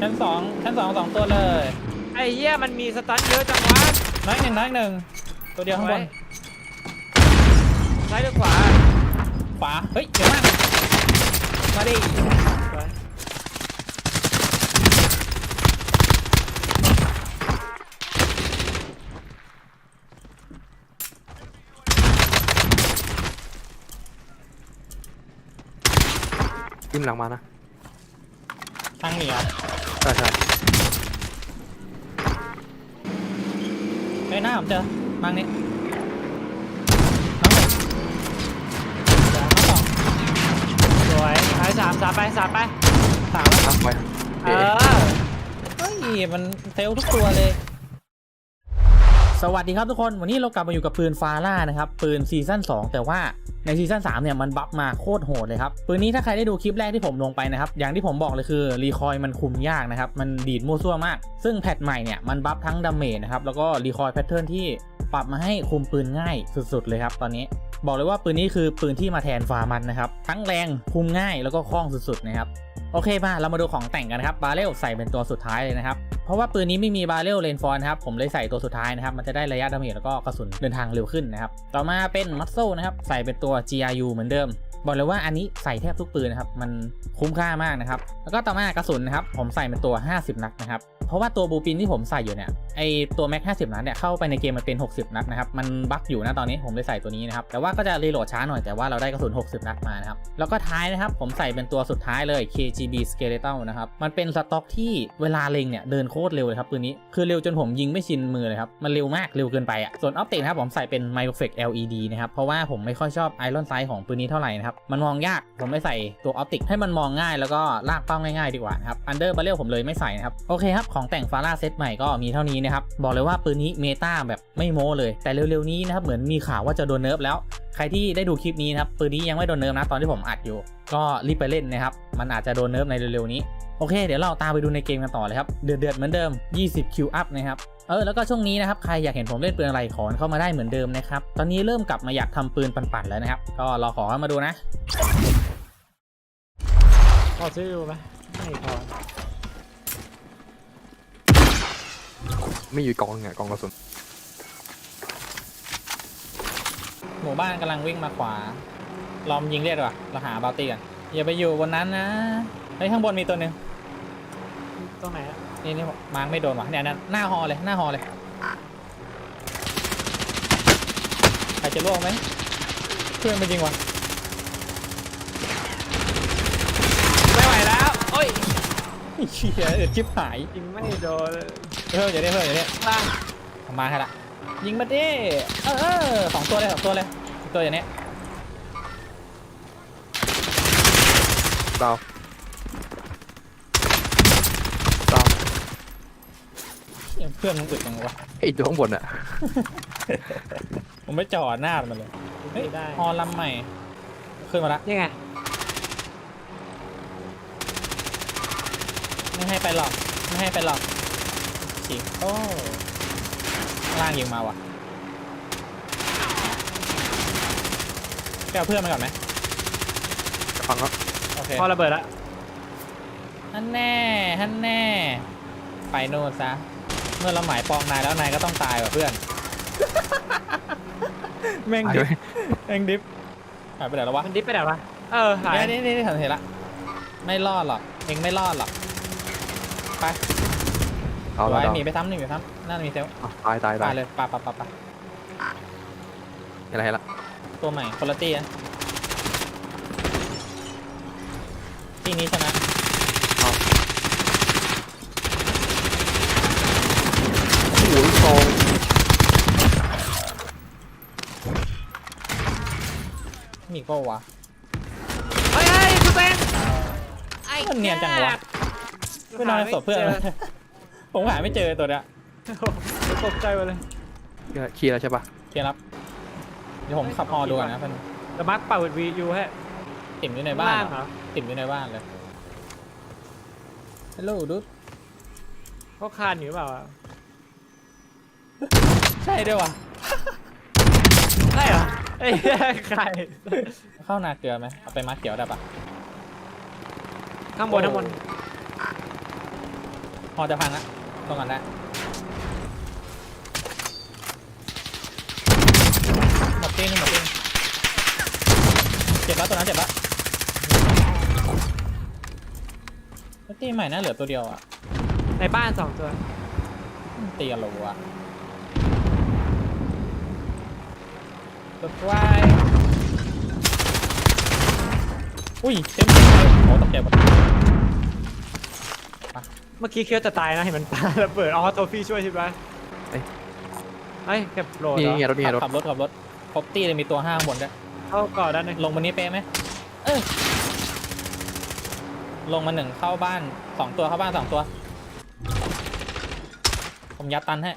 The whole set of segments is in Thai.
ชั้นสองชั้นสองสองตัวเลยไอ้เหี้ยมันมีสตันเยอะจังวะน้อยหนึ่งน้อยหนึ่งตัวเดียวข้างบนซ้ายหรือขวาขวาเฮ้ยเดี๋ยวมากมาดิซ้ายยิ้มหลังมานะทางเหนียวใช่ใช่ไอ้ยหน้าผมเจอมังนี้น้องหนึ่งเดี๋ยวน้องสองสวยท้ายสามสามไปสามไปสามแล้วอะไปเอเอ๊ะอเฮ้ยมันเฟลทุกตัวเลยส วัสดีครับทุกคนวันนี้เรากลับมาอยู่กับปืนฟาร่านะครับปืนซีซั่น2แต่ว่าในซีซั่น3เนี่ยมันบัฟมาโคตรโหดเลยครับปืนนี้ถ้าใครได้ดูคลิปแรกที่ผมลงไปนะครับอย่างที่ผมบอกเลยคือรีคอยมันคุมยากนะครับมันดีดมั่วซั่วมาก ซึ่งแพทใหม่เนี่ยมันบัฟทั้งดาเมจนะครับแล้วก็รีคอยแพทเทิร์นที่ปรับมาให้คุมปืนง่ายสุดๆเลยครับตอนนี้ บอกเลยว่าปืนนี้คือปืนที่มาแทนฟาร์มันนะครับทั้งแรงคุมง่ายแล้วก็คล่องสุดๆนะครับ โอเคมาเรามาดูของแต่งกันนะครับบาเรลใส่เป็นตัวสุดท้ายเลยนะครับ เพราะว่าปืนนี้ไม่มีบาเรลเลนฟอนครับผมเลยใส่ตัวสุดท้ายนะครับ มันจะได้ระยะดาเมจแล้วก็กระสุนเดินทางเร็วขึ้นนะครับ ต่อมาเป็นมัสโซนะครับใส่เป็นตัว GRU เหมือนเดิม บอกเลยว่าอันนี้ใส่แทบทุกปืนนะครับ มันคุ้มค่ามากนะครับ แล้วก็ต่อมากระสุนนะครับ ผมใส่เป็นตัว 50 นัดนะครับ เพราะว่าตัวบูปินที่ผมใส่อยู่เนี่ย ไอตัวแม็ก 50 นัดเนี่ยเข้าไปในเกมมันเป็น 60 นัดนะครับ มันบั๊กอยู่นะตอนนี้ผมเลยใส่ตัวนี้นะครับ แต่ว่าก็จะรีโหลดช้าหน่อย แต่ว่าเราได้กระสุน 60 นัดมานะครับ แล้วก็ท้ายนะครับ ผมใส่เป็นตัวสุดท้ายเลย KGB Skeletal นะครับ มันเป็นสต็อกที่เวลาเล็งเนี่ยเดินโคตรเร็วเลยครับปืนนี้ คือเร็วจนผมยิงไม่ชินมือเลยครับ มันเร็วมากเร็วเกินไปอะ ส่วนออปติกนะครับผมใส่เป็น Microflex LED นะครับ เพราะว่าผมไม่ค่อยชอบ Iron Sight ของปืนนี้เท่าไหร่นะครับ มันมองยาก ผมเลยใส่ตัวออปติกให้มันมองง่ายแล้วก็ลากเป้าง่ายๆดีกว่าครับ Under Barrel ผมเลยไม่ใส่นะครับ โอเคครับ ของแต่งฟาร่าเซตใหม่ก็มีเท่านี้นะครับ บอกเลยว่าปืนนี้เมตาแบบไม่โม้เลย แต่เร็วๆนี้นะครับ เหมือนมีข่าวว่าจะโดนเนิร์ฟแล้ว ใครที่ได้ดูคลิปนี้นะครับ ปืนนี้ยังไม่โดนเนิร์ฟนะ ตอนที่ผมอัดอยู่ ก็รีบไปเล่นนะครับ มันอาจจะโดนเนิร์ฟในเร็วๆนี้ โอเค เดี๋ยวเราตามไปดูในเกมกันต่อเลยครับ เดือดๆเหมือนเดิม 20คิวอัพนะครับ เออแล้วก็ช่วงนี้นะครับใครอยากเห็นผมเล่นปืนอะไรขอเข้ามาได้เหมือนเดิมนะครับตอนนี้เริ่มกลับมาอยากทำปืนปั่นๆแล้วนะครับ ก็รอขอเข้ามาดูนะพอซื้อดูไหมไม่พอไม่อยู่กองเนี่ยกองกระสุนหมู่บ้านกำลังวิ่งมาขวาลอมยิงเรียกดีกว่าเราหาบาลตี้กันอย่าไปอยู่บนนั้นนะเฮ้ยข้างบนมีตัวหนึ่งตรงไหนอะ นี่นี่มาร์กไม่โดนว่ะเนี่ยนั่นหน้าฮอเลยหน้าฮอเลยใครจะล่วงไหมเพื่อนมันยิงว่ะไม่ไหวแล้วโอ้ยเชี่ยเดือดชิบหายยิงไม่โดนเพิ่มอย่าได้เพิ่มอย่าได้ล่างมาให้ละยิงมาดิเออเออสองตัวเลยสองตัวเลยอีกตัวอย่างเนี้ยดาวดาว เหี้ยเพื่อนมันอึดจังวะไอ้ตัวข้างบนอะผมไม่จอดหน้ามันเลยเฮ้ยไม่ได้ ฮอลำใหม่ ขึ้นมาละยังไงไม่ให้ไปหรอกไม่ให้ไปหรอกฉีกโอ้ข้างล่างยิงมาว่ะแกเอาเพื่อนมาก่อนไหมฟังครับโอเคพอระเบิดละฮันแน่ฮันแน่ ไปโน่นซะ เมื่อเราหมายปองนายแล้วนายก็ต้องตายว่ะเพื่อน แม่งหายดิไหฟมแม่งดิฟหายไปไหนแล้ววะมันดิฟไปไหนวะ เออหาย นี่นี่นี่เห็นละ ไม่รอดหรอก เองไม่รอดหรอก ไปเอาแล้วไว้ดาวหนีไปซ้ำหนีไปซ้ำน่าจะมีเซลล์อะตายตายไปตายเลยไปไปไปไปอะไรละตัวใหม่คนละตีนะตีนี้ชนะ โอ้โหลูกซอ งมีก็วะเฮ้ยเฮ้ยคุณแบงไอ้มันเนียนจังวะไม่นอนในศพเพื่อนเลยผมหาไม่เจอตัวเนี้ยตกใจหมดเลยเคลียร์แล้วใช่ปะเทียรับเดี๋ยวผมขับฮอดูก่อนนะเพื่อนแต่มาร์คเป่าวียูให้ติ่มอยู่ในบ้านล่างเหเหรรออติ่มอยู่ในบ้านเลยฮัลโหลดูเขาคานอยู่หรือเปล่าอะ ใช่ด้วยวะใช่เหรอเอ้ยใครเข้านาเกลือไหมเอาไปมาเขียวได้ปะข้างบนข้างบนพอจะพังละลงก่อนแล้วหมดตีหนึงหมดตีหนึงเจ็บแล้วตัวนั้นเจ็บแล้วแล้วตีใหม่น่าเหลือตัวเดียวอะในบ้านสองตัวมันตีกันเหรอวะ ตัวควายอุ้ยเต็มเลยโอ้ตกใจหมดเมื่อกี้เคี้ยวจะตายนะเห็นมันปาระเบิดอ๋อโทฟี่ช่วยใช่ไหมเอ้ยเอ้ยเก็บโหลดนี่เหรอไงรถนี่ไงรถขับรถขับรถครบตีเลยมีตัวห้าข้างบนด้วยเข้าก่อนด้านหนึงลงบนนี้เป๊ะไหมเออลงมาหนึ่งเข้าบ้านสองตัวเข้าบ้านสองตัว ผมยัดตันให้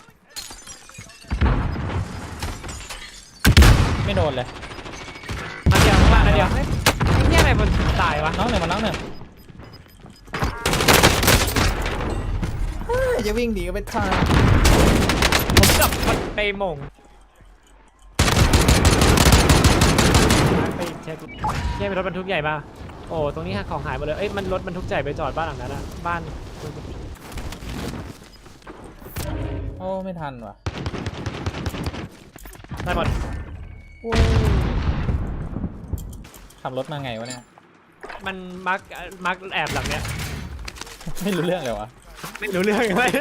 ไม่โดนเลยอันเดียวข้างล่างอันเดียวเฮ้ยไอ้เนี่ยอะไรมันตายวะน้องหนึ่งมาน้องหนึ่งจะวิ่งหนีก็ไปทางผมกลับมันไปหม่งไปเช็คเนี่ยเป็นรถบรรทุกใหญ่ป่ะโอ้ตรงนี้ของหายหมดเลยเอ้ยมันรถบรรทุกใหญ่ไปจอดบ้านหลังนั้นอะบ้านโอ้ไม่ทันว่ะได้หมด ขับรถมาไงวะเนี่ย มันมักมักแอบหลังเนี้ย ไม่รู้เรื่องเลยวะ ไม่รู้เรื่องเลย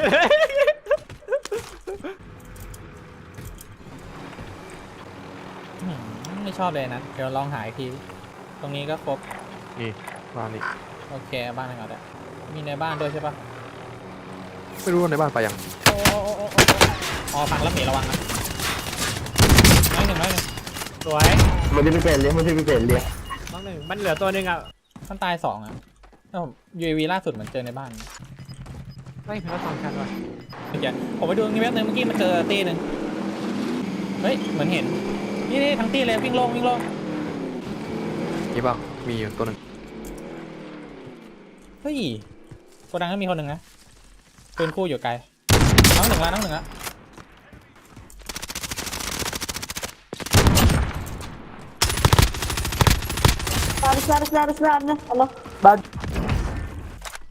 อืมไม่ชอบเลยนะ เดี๋ยวลองหาอีกที ตรงนี้ก็ครบ นี่บ้านนี่โอเคเอาบ้านอะไรก่อนอะมีในบ้านด้วยใช่ปะไม่รู้ว่าในบ้านไปยัง โอ้โอ้โอ้โอ้โอ้อ๋อพังแล้วหมีระวังนะน้อยหนึ่งน้อยหนึ่ง สวยมันจะไม่เป็นเลี้ยงมันจะไม่เป็นเลี้ยงน้องหนึ่งมันเหลือตัวหนึ่งอะมันตายสองอะแล้วผม UAV ล่าสุดเหมือนเจอในบ้านไม่เป็นรถสองคันว่ะเมื่อกี้ผมไปดูตรงนี้แป๊บนึงเมื่อกี้มันเจอตีหนึ่งเฮ้ยเหมือนเห็นนี่นี่ทั้งตีเลยวิ่งลงวิ่งลงนี่บ้างมีอยู่ตัวหนึ่งเฮ้ยโกดังก็มีคนหนึ่งนะปืนคู่อยู่ไกลน้องหนึ่งละน้องหนึ่งละ Sana sana sana sana. Allah.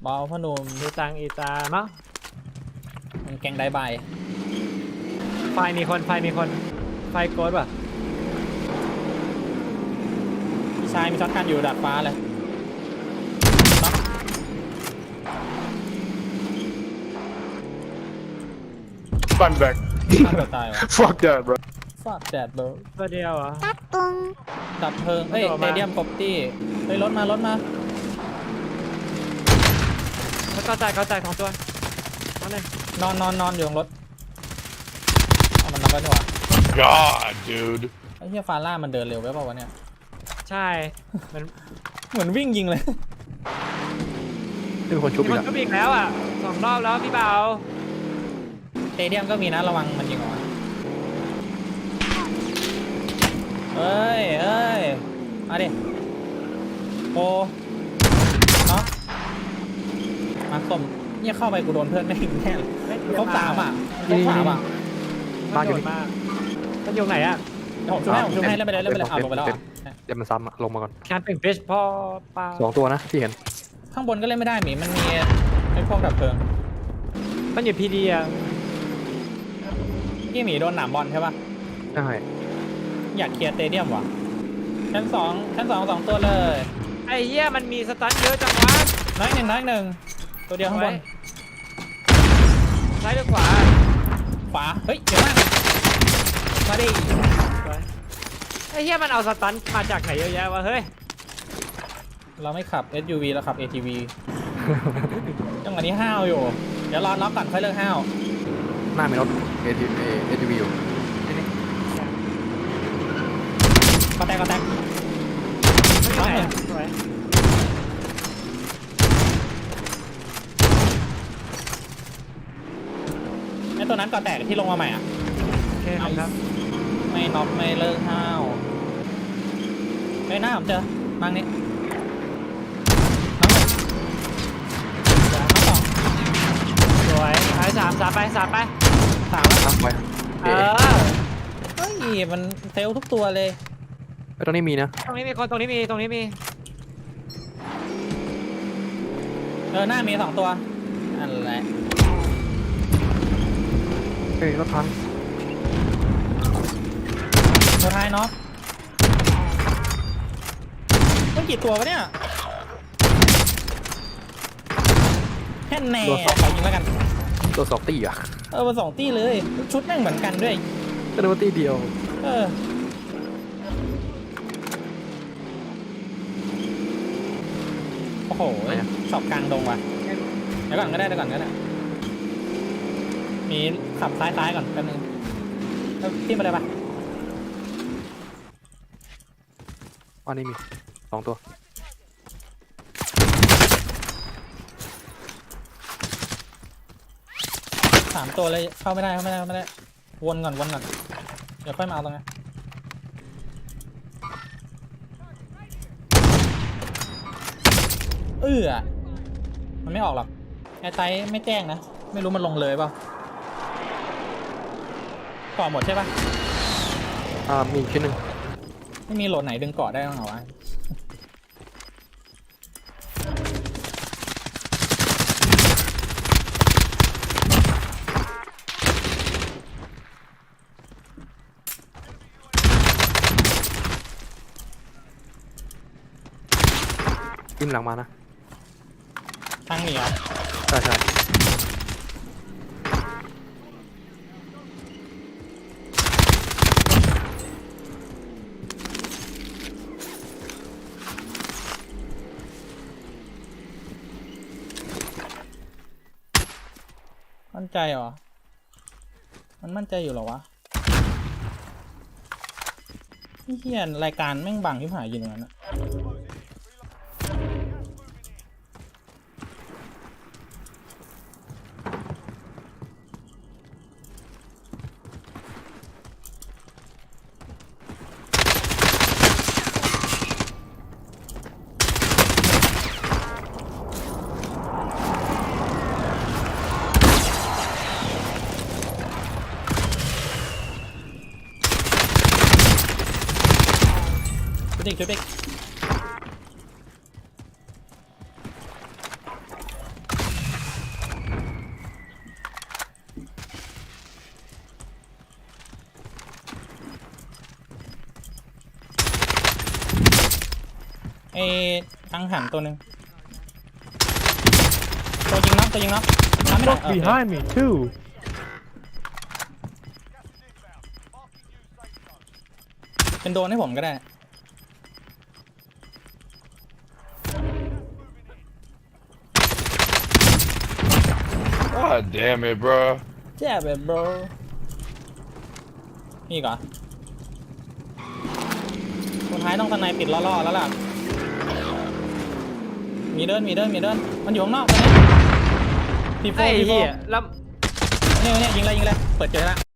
เบาพอหนุ่มดูตังอีตาเนาะมันแกงได้ใบไฟมีคนไฟมีคนไฟโกดป่ะพี่ชายมีช็อตกันอยู่ดาดฟ้าเลยน็อกฟันแบกฆ่าตัวตายวะ fuck that bro ฟาดแดดเบอร์ตัวเดียวเหรอดับเพลิงเฮ้ยมันโดดเตมาเดียมกบตี้เฮ้ยรถมารถมาแล้วก็จ่ายเขาจ่ายของตัวน้องหนึ่งนอนนอนนอนอยู่บนรถเอามันน็อกแล้วนี่หว่า god dude ไอ้เหี้ยฟาร่ามันเดินเร็วไปเปล่าวะเนี่ย ใช่มันเหมือนวิ่งยิงเลย นี่เป็นคนชุบมีอีคกนอะก็อีกแล้วอะสองรอบแล้วพี่เบาเตเดียมก็มีนะระวังมันยิงออกมา เอ้ยเอ้ยมาดิโปเนาะมาส้มเนี่ยเข้าไปกูโดนเพื่อนไม่งแน่เลยเฮ้ยครบสามอะครบสามอะมันโดดมากมันอยู่ไหนอะเดี๋ยวผมช่วยให้ผมช่วยให้เล่นไปเลยเล่นไปเลยอะลงไปแล้วอะเดี๋ยวมันซ้ำอะลงมาก่อนแคนเป็นฟิชพ่อปลาสองตัวนะที่เห็นข้างบนก็เล่นไม่ได้หมีมันมีไอ้พวกดับเพลิงมันอยู่พีดีอะเมื่อกี้หมีโดนหนามบอลใช่ปะใช่ อยากเคลียร์สเตเดียมว่ะ ชั้นสองชั้นสองสองตัวเลย ไอ้เหี้ยมันมีสตันเยอะจังวะน้อยหนึ่งน้อยหนึ่งตัวเดียวข้างบนซ้ายหรือขวาขวาเฮ้ยเดี๋ยวมากมาดิสวยไอ้เหี้ยมันเอาสตันมาจากไหนเยอะแยะวะเฮ้ยเราไม่ขับ SUV เราขับ ATV จังหวะนี้ห้าวอยู่ เดี๋ยวรอน็อกก่อนค่อยเลิกห้าวหน้ามีรถเอทีเอทีวีอยู่ ก็ แตกก็แตกไม่ไหนอะสวยไอ้ตัวนั้นก็แตกที่ลงมาใหม่อะโอเคครับ ไม่น็อกไม่เลิกห้าวเฮ้ยหน้าผมเจอมังนี่น้องหนึ่งน้องสองสวยไปสามสามไปสามไปสามแล้วซ้ำไปเอเอ๊ะอเฮ้ยมันเซลล์ทุกตัวเลย ไอ้ตรงนี้มีนะตรงนี้มีคนตรงนี้มีตรงนี้มีเออหน้ามีสองตัวนั่นแหละเอ้ยรถพังตัวท้ายเนาะต้องกี่ตัววะเนี่ยแค่แน่ขอยิงแล้วกัน ตัวสองตีอะเออมาสองตี้เลย ชุดแม่งเหมือนกันด้วยก็นึกว่าตีเดียว เออ โอ้โหสอบกลางดงว่ะเดี๋ยวก่อนก็ได้เดี๋ยวก่อนก็ได้มีขับซ้ายๆก่อนแป๊บนึงแล้วที่มาเลยปะอันนี้มีสองตัวสามตัวเลยเข้าไม่ได้เข้าไม่ได้เข้าไม่ได้ วนก่อนวนก่อนเดี๋ยวค่อยมาเอาตรงนี้ นเออมันไม่ออกหรอกแอร์ไตไม่แจ้งนะ ไม่รู้มันลงเลยเปล่าก่อหมดใช่ปะอ่ามีอีกชิ้นหนึ่งไม่มีโหลดไหนดึงเกาะได้บ้างเหรอวะยิ้มหลังมานะ ทางหนีเหรอใช่ใช่มั่นใจเหรอ มันมั่นใจอยู่เหรอวะพี่เฮียรายการแม่งบังที่หายอยู่ตรงนั้นอะ ชุดอีกชุดอีกเอตังหันตัวหนึ่งตัวยิงน็อกตัวยิงน็อกทำไม่ได้ Look เออ behind me too เป็นโดนให้ผมก็ได้ God damn it, bro. แย่แบบโบรนี่ก่อนคนท้ายต้องทนายปิดล่อๆแล้วล่ะ มีเดิน มีเดิน มีเดิน มันอยู่ข้างนอกตอนนี้ทีโฟไอ้ทีโฟเหี้ยแล้ว เนี่ยเนี่ยยิงเลยยิงเลย เปิดเจอแล้ว